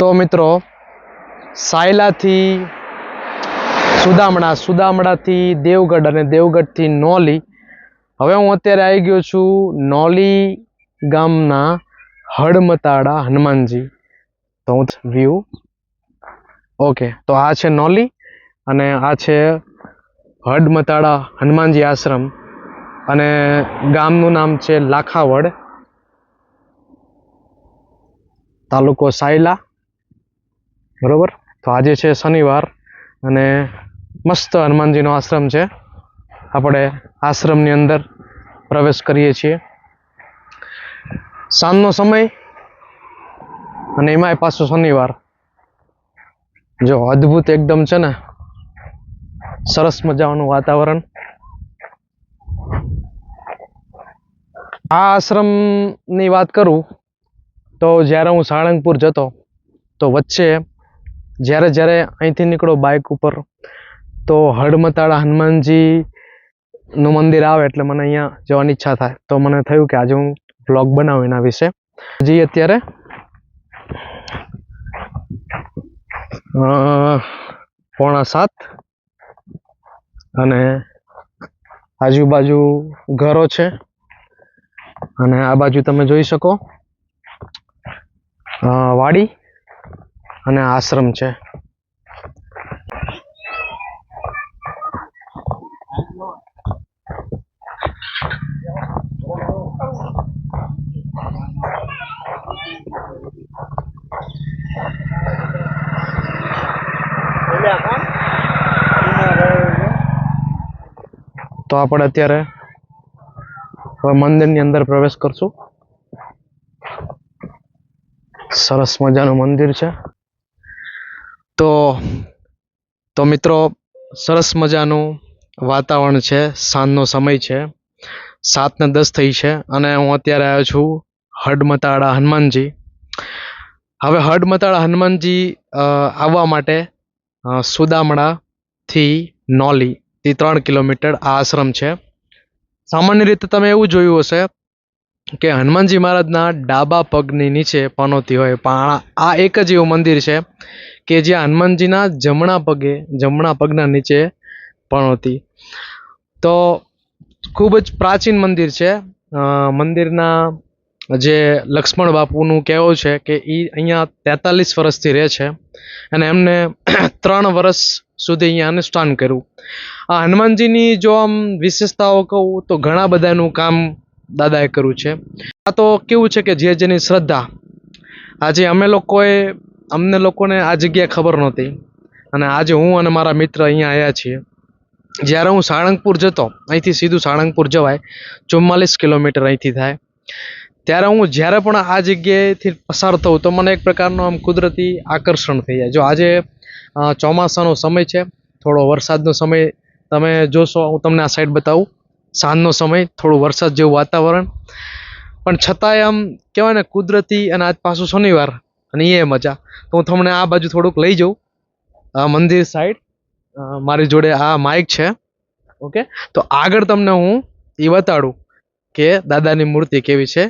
તો મિત્રો, સાયલાથી સુદામડા સુદામડાથી દેવગઢ અને દેવગઢથી નોલી. હવે હું અત્યારે આવી ગયો છું નોલી ગામના હડમતાળા હનુમાનજી. તો હું વ્યૂ ઓકે તો આ છે નોલી અને આ છે હડમતાળા હનુમાનજી આશ્રમ. અને ગામનું નામ છે લાખાવડ. તાલુકો સાયલા. બરોબર? તો આજે છે શનિવાર અને મસ્ત હનુમાનજીનો આશ્રમ છે. આપણે આશ્રમની અંદર પ્રવેશ કરીએ છીએ. સાંજનો સમય અને એમાંય પાછો શનિવાર. જો અદ્ભુત એકદમ છે ને, સરસ મજાનું વાતાવરણ. આ આશ્રમની વાત કરું તો જ્યારે હું સાળંગપુર જતો, તો વચ્ચે જ્યારે જ્યારે અહીંથી નીકળો બાઇક ઉપર, તો હડમતાળા હનુમાનજી નું મંદિર આવે એટલે મને અહીંયા જવાની ઈચ્છા થાય. તો મને થયું કે આજે હું બ્લોગ બનાવું એના વિશે. હજી અત્યારે પોણા સાત અને આજુબાજુ ઘરો છે. અને આ બાજુ તમે જોઈ શકો વાડી. અને આશ્રમ છે. તો આપણે અત્યારે હવે મંદિરની અંદર પ્રવેશ કરશું. સરસ મજાનું મંદિર છે. તો તો મિત્રો, સરસ મજાનું વાતાવરણ છે, સાંજનો સમય છે સાત ને દસ થઈ છે, અને હું અત્યારે આવ્યો છું હડમતાળા હનુમાનજી. હવે હડમતાળા હનુમાનજી આવવા માટે સુદામડાથી નોલી, થી ત્રણ કિલોમીટર આ આશ્રમ છે. સામાન્ય રીતે તમે એવું જોયું હશે કે હનુમાનજી મહારાજના ડાબા પગની નીચે પનોતી હોય, પણ આ એક જ એવું મંદિર છે કે જ્યાં હનુમાનજીના જમણા પગે, જમણા પગના નીચે પણ હતી. તો ખૂબ જ પ્રાચીન મંદિર છે. મંદિરના જે લક્ષ્મણ બાપુનું કહેવું છે કે એ અહીંયા તેતાલીસ વર્ષથી રહે છે અને એમને ત્રણ વર્ષ સુધી અહીંયા અનુષ્ઠાન કર્યું. આ હનુમાનજીની જો આમ વિશેષતાઓ કહું તો ઘણા બધાનું કામ દાદાએ કર્યું છે. આ તો કેવું છે કે જે જેની શ્રદ્ધા, આજે અમે લોકોએ અમને લોકોને આ જગ્યા ખબર નહોતી. અને આજે હું અને મારા મિત્ર અહીંયા આવ્યા છીએ. જ્યારે હું સાળંગપુર જતો, અહીંથી સીધું સાળંગપુર જવાય, ચુમ્માલીસ કિલોમીટર અહીંથી થાય. ત્યારે હું જ્યારે પણ આ જગ્યાએથી પસાર થઉં, તો મને એક પ્રકારનો આમ કુદરતી આકર્ષણ થઈ જાય. જો આજે ચોમાસાનો સમય છે, થોડો વરસાદનો સમય, તમે જોશો, હું તમને આ સાઈડ બતાવું. સાંજનો સમય, થોડું વરસાદ જેવું વાતાવરણ. પણ છતાંય આમ કહેવાય ને, કુદરતી અને આજ પાછું શનિવાર અને એ મજા. તો હું તમને આ બાજુ થોડુંક લઈ જાઉં. આ મંદિર સાઈડ મારી જોડે આ માઇક છે. ઓકે તો આગળ તમને હું એ બતાડું કે દાદાની મૂર્તિ કેવી છે.